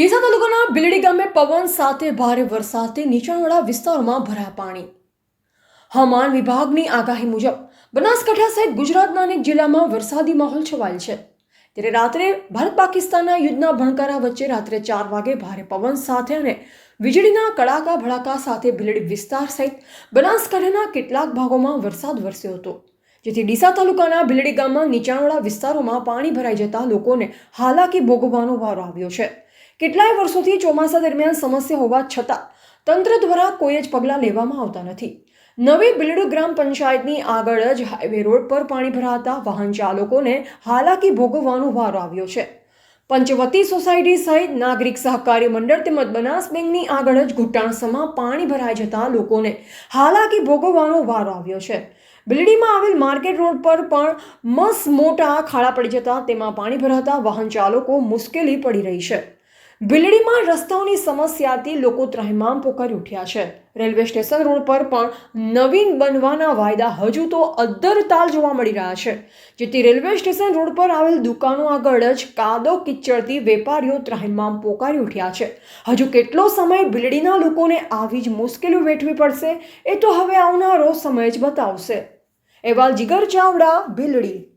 ડીસા તાલુકાના બિલડી ગામે પવન સાથે ભારે વરસાદથી નીચાણવાળા વિસ્તારોમાં ભરાયા પાણી. હવામાન વિભાગની આગાહી મુજબ, બનાસકાંઠા સહિત ગુજરાતના અનેક જિલ્લામાં વરસાદી માહોલ છવાયેલ છે. ત્યારે રાત્રે ભારત પાકિસ્તાનના યુદ્ધના ભણકારા વચ્ચે રાત્રે ચાર વાગે ભારે પવન સાથે અને વીજળીના કડાકા ભડાકા સાથે ભીલડી વિસ્તાર સહિત બનાસકાંઠાના કેટલાક ભાગોમાં વરસાદ વરસ્યો હતો. જેથી ડીસા તાલુકાના ભીલડી ગામમાં નીચાણવાળા વિસ્તારોમાં પાણી ભરાઈ જતા લોકોને હાલાકી ભોગવવાનો વારો આવ્યો છે. કેટલાય વર્ષોથી ચોમાસા દરમિયાન સમસ્યા હોવા છતાં તંત્ર દ્વારા કોઈ જ પગલાં લેવામાં આવતા નથી. નવી બિલડુ ગ્રામ પંચાયતની આગળ જ હાઈવે રોડ પર પાણી ભરાતા વાહન ચાલકોને હાલાકી ભોગવવાનો વારો આવ્યો છે. પંચવતી સોસાયટી સહિત નાગરિક સહકારી મંડળ તેમજ બનાસ બેંકની આગળ જ ઘૂંટાણસમાં પાણી ભરાઈ જતા લોકોને હાલાકી ભોગવવાનો વારો આવ્યો છે. બિલડીમાં આવેલ માર્કેટ રોડ પર પણ મસ મોટા ખાડા પડી જતા તેમાં પાણી ભરાતા વાહન ચાલકો મુશ્કેલી પડી રહી છે. બિલડીમાં રસ્તાઓની સમસ્યાથી લોકો ત્રાહિમામ પોકારી ઉઠ્યા છે. રેલવે સ્ટેશન રોડ પર પણ નવીન બનવાના વાયદા હજુ તો અદ્ધર તાલ જોવા મળી રહ્યા છે. જેથી રેલવે સ્ટેશન રોડ પર આવેલ દુકાનો આગળ જ કાદો કિચડથી વેપારીઓ ત્રાહિમામ પોકારી ઉઠ્યા છે. હજુ કેટલો સમય બિલડીના લોકોને આવી જ મુશ્કેલીઓ વેઠવી પડશે, એ તો હવે આવનારો સમય જ બતાવશે. એવાલ જીગર ચાવડા બિલડી